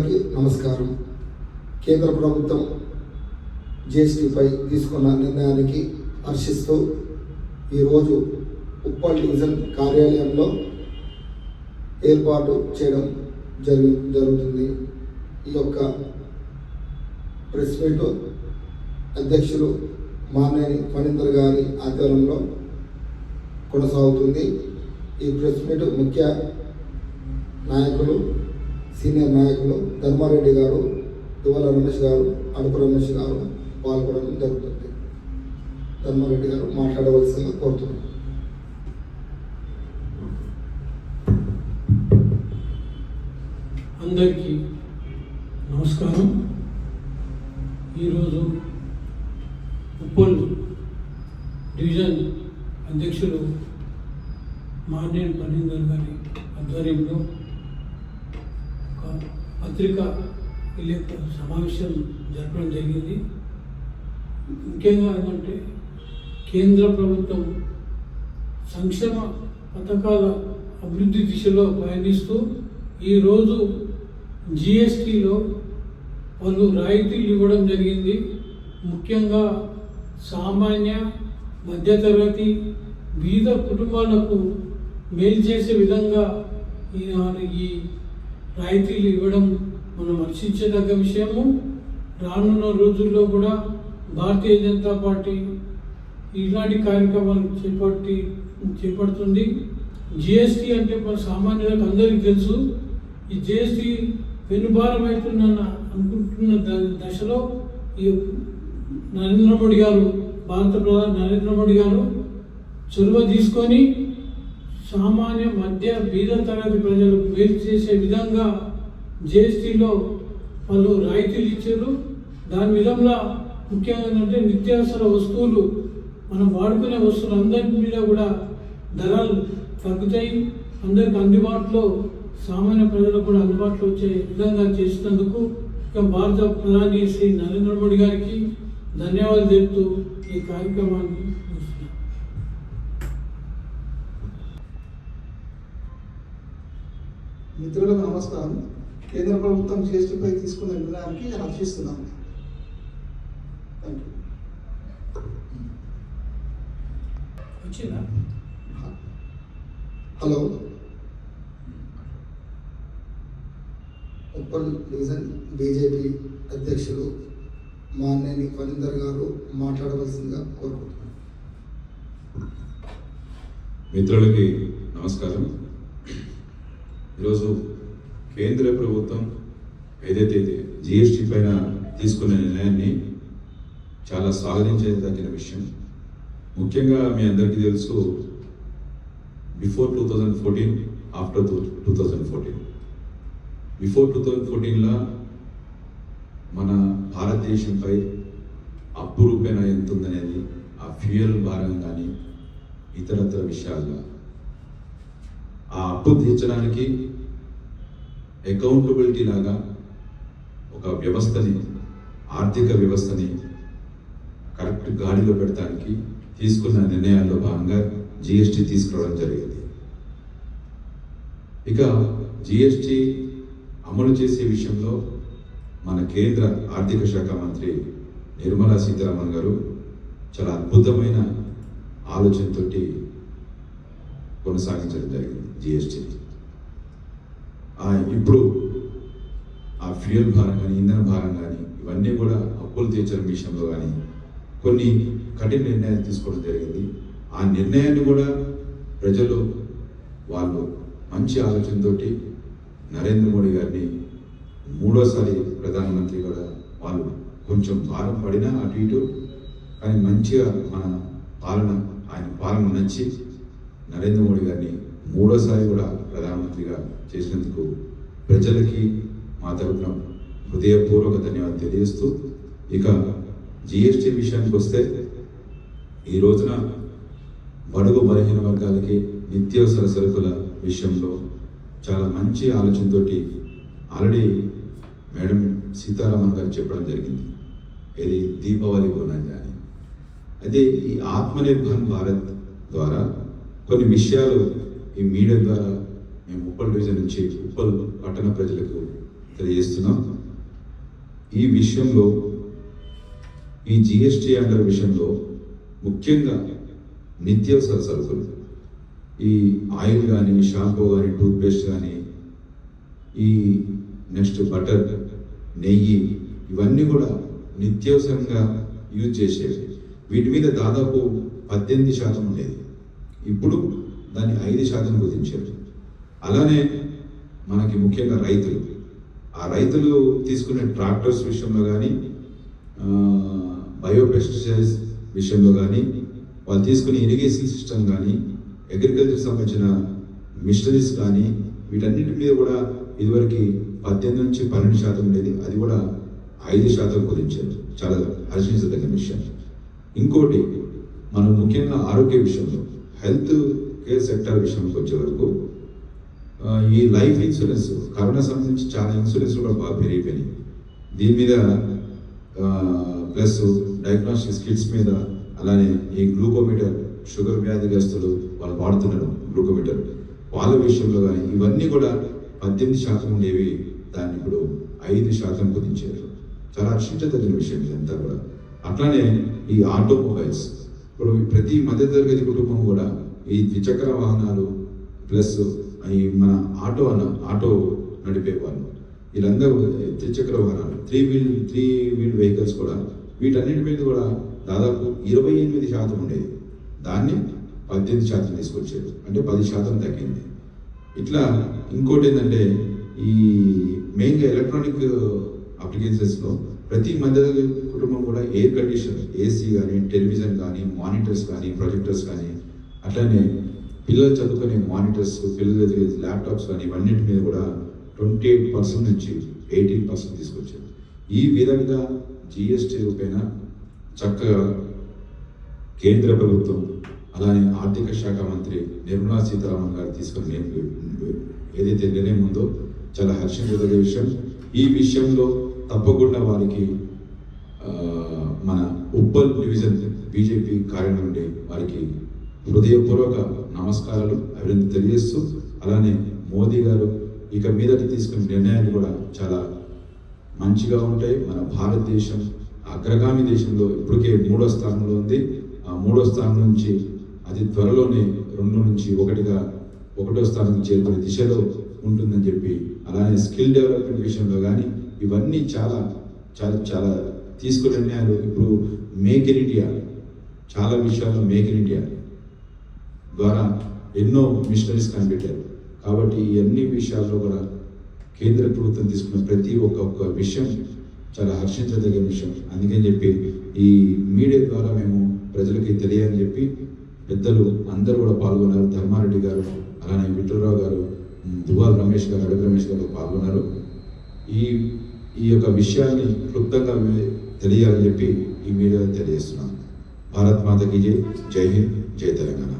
నమస్కారం. కేంద్ర ప్రభుత్వం జిఎస్టీపై తీసుకున్న నిర్ణయానికి హర్షిస్తూ ఈరోజు ఉప్పల్ డివిజన్ కార్యాలయంలో ఏర్పాటు చేయడం జరుగు జరుగుతుంది. ఈ యొక్క ప్రెస్ మీట్ అధ్యక్షులు మానేని ఫణీందర్ గారి ఆధ్వర్యంలో కొనసాగుతుంది. ఈ ప్రెస్ మీట్ ముఖ్య నాయకులు సీనియర్ నాయకులు ధర్మారెడ్డి గారు దువ్వల రమేష్ గారు అడుపు రమేష్ గారు పాల్గొనడం జరుగుతుంది. ధర్మారెడ్డి గారు మాట్లాడవలసిందిగా కోరుతున్నాను. అందరికీ నమస్కారం. ఈరోజు ఉప్పల్ డివిజన్ అధ్యక్షులు మార్నేని పన్నీందర్ గారి ఆధ్వర్యంలో పత్రికా విలేకరుల సమావేశం జరపడం జరిగింది. ముఖ్యంగా ఏంటంటే కేంద్ర ప్రభుత్వం సంక్షేమ పథకాల అభివృద్ధి దిశలో పయనిస్తూ ఈరోజు జిఎస్టీలో పలు రాయితీలు ఇవ్వడం జరిగింది. ముఖ్యంగా సామాన్య మధ్యతరగతి బీద కుటుంబాలకు మేలు చేసే విధంగా ఈ రాయితీలు ఇవ్వడం మనం హర్షించదగ్గ విషయము. రానున్న రోజుల్లో కూడా భారతీయ జనతా పార్టీ ఇలాంటి కార్యక్రమాలు చేపట్టి చేపడుతుంది. జిఎస్టీ అంటే మన సామాన్యులకు అందరికీ తెలుసు. ఈ జిఎస్టీ పెనుభారం అనుకుంటున్న ద- దశలో ఈ నరేంద్ర మోడీ గారు భారత ప్రధాని నరేంద్ర మోడీ గారు చొరవ తీసుకొని సామాన్య మధ్య బీద తరగతి ప్రజలకు వేరు చేసే విధంగా జిఎస్టీలో పలు రాయితీలు ఇచ్చారు. దాని విధంగా ముఖ్యంగా ఏంటంటే నిత్యావసర వస్తువులు మనం వాడుకునే వస్తువులు అందరి మీద కూడా ధరలు తగ్గుతాయి. అందరికి అందుబాటులో సామాన్య ప్రజలకు కూడా అందుబాటులో వచ్చే విధంగా చేసినందుకు ఇక భారత ప్రధాని శ్రీ నరేంద్ర మోడీ గారికి ధన్యవాదాలు తెలుపుతూ ఈ కార్యక్రమాన్ని మిత్రులకు నమస్కారం. కేంద్ర ప్రభుత్వం జిఎస్టీపై తీసుకున్న నిర్ణయానికి నేను హర్షిస్తున్నాను థ్యాంక్ యూ వచ్చిందా? హలో. ఉప్పల్ డివిజన్ బీజేపీ అధ్యక్షులు మానేని ఫణీందర్ గారు మాట్లాడవలసిందిగా కోరుకుంటున్నాను. మిత్రులకి నమస్కారం. ఈరోజు కేంద్ర ప్రభుత్వం ఏదైతే జిఎస్టీ పైన తీసుకున్న నిర్ణయాన్ని చాలా స్వాగతించదగిన విషయం. ముఖ్యంగా మీ అందరికీ తెలుసు before two thousand fourteen after two thousand fourteen. Before two thousand ఫోర్టీన్లో మన భారతదేశంపై అప్పు రూపేణ ఎంత ఉందనేది ఆ ఫ్యూయల్ భారం కానీ ఇతరత్ర విషయాల్లో. ఆ అప్పు తీర్చడానికి అకౌంటబిలిటీ లాగా ఒక వ్యవస్థని ఆర్థిక వ్యవస్థని కరెక్ట్ గాడిలో పెడతానికి తీసుకున్న నిర్ణయాల్లో భాగంగా జిఎస్టీ తీసుకురావడం జరిగింది. ఇక జిఎస్టీ అమలు చేసే విషయంలో మన కేంద్ర ఆర్థిక శాఖ మంత్రి నిర్మలా సీతారామన్ గారు చాలా అద్భుతమైన ఆలోచనతోటి కొనసాగించడం జరిగింది జిఎస్టీని ఇప్పుడు ఆ ఫ్యూయల్ భారం కానీ ఇంధన భారం కానీ ఇవన్నీ కూడా అప్పులు తీర్చడం విషయంలో కానీ కొన్ని కఠిన నిర్ణయాలు తీసుకోవడం జరిగింది. ఆ నిర్ణయాన్ని కూడా ప్రజలు వాళ్ళు మంచి ఆలోచనతో నరేంద్ర మోడీ గారిని మూడోసారి ప్రధానమంత్రి కూడా వాళ్ళు కొంచెం భారం పడినా అటు ఇటు కానీ మంచిగా మన పాలన ఆయన పాలన నచ్చి నరేంద్ర మోడీ గారిని మూడోసారి కూడా ప్రధానమంత్రిగా చేసినందుకు ప్రజలకి మా తరఫున హృదయపూర్వక ధన్యవాదాలు తెలియజేస్తూ ఇక జిఎస్టీ విషయానికి వస్తే ఈ రోజున బడుగు బలహీన వర్గాలకి నిత్యావసర సరుకుల విషయంలో చాలా మంచి ఆలోచనతోటి ఆల్రెడీ మేడం సీతారామన్ గారు చెప్పడం జరిగింది. ఇది దీపావళి బోనస్ అని అయితే ఈ ఆత్మనిర్భర్ భారత్ ద్వారా కొన్ని విషయాలు ఈ మీడియా ద్వారా మేము ఉప్పల్ డివిజన్ నుంచి ఉప్పల్ పట్టణ ప్రజలకు తెలియజేస్తున్నాం. ఈ విషయంలో ఈ జిఎస్టీ అండర్ విషయంలో ముఖ్యంగా నిత్యావసర సరుకులు ఈ ఆయిల్ కానీ షాంపూ కానీ టూత్పేస్ట్ కానీ ఈ నెక్స్ట్ బటర్ నెయ్యి ఇవన్నీ కూడా నిత్యవసరంగా యూజ్ చేసేవి. వీటి మీద దాదాపు పద్దెనిమిది శాతం ఉండేది. ఇప్పుడు దాన్ని ఐదు శాతం కుదించారు అలానే మనకి ముఖ్యంగా రైతులు. ఆ రైతులు తీసుకునే ట్రాక్టర్స్ విషయంలో కానీ బయోపెస్టిసైడ్స్ విషయంలో కానీ వాళ్ళు తీసుకునే ఇరిగేషన్ సిస్టమ్ కానీ అగ్రికల్చర్ సంబంధించిన మిషనరీస్ కానీ వీటన్నిటి మీద కూడా ఇదివరకు పద్దెనిమిది నుంచి పన్నెండు శాతం ఉండేది. అది కూడా ఐదు శాతం కుదించారు చాలా హర్షించదగిన విషయం. ఇంకోటి మనం ముఖ్యంగా ఆరోగ్య విషయంలో హెల్త్ కేర్ సెక్టర్ విషయంకి వచ్చే వరకు ఈ లైఫ్ ఇన్సూరెన్స్ కరోనా సంబంధించి చాలా ఇన్సూరెన్స్ కూడా బాగా పెరిగిపోయినాయి. దీని మీద ప్లస్ డయాగ్నోస్టిక్స్ కిట్స్ మీద అలానే ఈ గ్లూకోమీటర్ షుగర్ వ్యాధిగ్రస్తులు వాళ్ళు వాడుతున్నారు గ్లూకోమీటర్ వాళ్ళ విషయంలో కానీ ఇవన్నీ కూడా పద్దెనిమిది శాతం ఉండేవి దాన్ని ఇప్పుడు ఐదు శాతం కుదించారు. చాలా హర్షించదగిన విషయం ఇదంతా కూడా. అట్లానే ఈ ఆటోమొబైల్స్ ఇప్పుడు ప్రతి మధ్యతరగతి కుటుంబం కూడా ఈ ద్విచక్ర వాహనాలు ప్లస్ ఈ మన ఆటో అన్న ఆటో నడిపే వాళ్ళు వీళ్ళందరూ త్రిచక్ర వాహనాలు three wheel three wheel vehicles కూడా వీటన్నిటి మీద కూడా దాదాపు ఇరవై ఎనిమిది శాతం ఉండేది. దాన్ని పద్దెనిమిది శాతం తీసుకొచ్చారు. అంటే పది శాతం తగ్గింది. ఇట్లా ఇంకోటి ఏంటంటే ఈ మెయిన్గా ఎలక్ట్రానిక్ అప్లికేషన్స్లో ప్రతి మధ్య కుటుంబం కూడా ఎయిర్ కండిషన్ ఏసీ కానీ టెలివిజన్ కానీ మానిటర్స్ కానీ ప్రొజెక్టర్స్ కానీ అట్లానే పిల్లలు చదువుకునే మానిటర్స్ పిల్లలు చదివే ల్యాప్టాప్స్ కానీ ఇవన్నిటి మీద కూడా ట్వంటీ ఎయిట్ పర్సెంట్ నుంచి ఎయిటీన్ పర్సెంట్ తీసుకొచ్చారు. ఈ విధంగా జిఎస్టీ పైన చక్కగా కేంద్ర ప్రభుత్వం అలానే ఆర్థిక శాఖ మంత్రి నిర్మలా సీతారామన్ గారు తీసుకున్న ఏదైతే నిర్ణయం ఉందో చాలా హర్షించదగ్గ విషయం. ఈ విషయంలో తప్పకుండా వారికి మన ఉప్పల్ డివిజన్ బీజేపీ కార్యాలయం నుండి వారికి హృదయపూర్వక నమస్కారాలు అభివృద్ధి తెలియజేస్తూ అలానే మోదీ గారు ఇక మీదటి తీసుకున్న నిర్ణయాలు కూడా చాలా మంచిగా ఉంటాయి. మన భారతదేశం అగ్రగామి దేశంలో ఇప్పటికే మూడో స్థానంలో ఉంది. ఆ మూడో స్థానం నుంచి అతి త్వరలోనే రెండు నుంచి ఒకటిగా ఒకటో స్థానం చేరుకునే దిశలో ఉంటుందని చెప్పి అలానే స్కిల్ డెవలప్మెంట్ విషయంలో కానీ ఇవన్నీ చాలా చాలా చాలా తీసుకునే నిర్ణయాలు. ఇప్పుడు మేక్ ఇన్ ఇండియా చాలా విషయాల్లో మేక్ ఇన్ ఇండియా ద్వారా ఎన్నో మిషనరీస్ కనిపెట్టారు. కాబట్టి ఈ అన్ని విషయాల్లో కూడా కేంద్ర ప్రభుత్వం తీసుకున్న ప్రతి ఒక్క విషయం చాలా హర్షించదగిన విషయం. అందుకని చెప్పి ఈ మీడియా ద్వారా మేము ప్రజలకి తెలియని చెప్పి పెద్దలు అందరూ కూడా పాల్గొన్నారు. ధర్మారెడ్డి గారు అలానే విఠలరావు గారు దువాల్ రమేష్ గారు అడుగు రమేష్ గారు పాల్గొన్నారు. ఈ ఈ యొక్క విషయాన్ని క్లుప్తంగా తెలియాలని చెప్పి ఈ మీడియా తెలియజేస్తున్నాను భారత్ మాతకి జై జై హింద్ జై తెలంగాణ.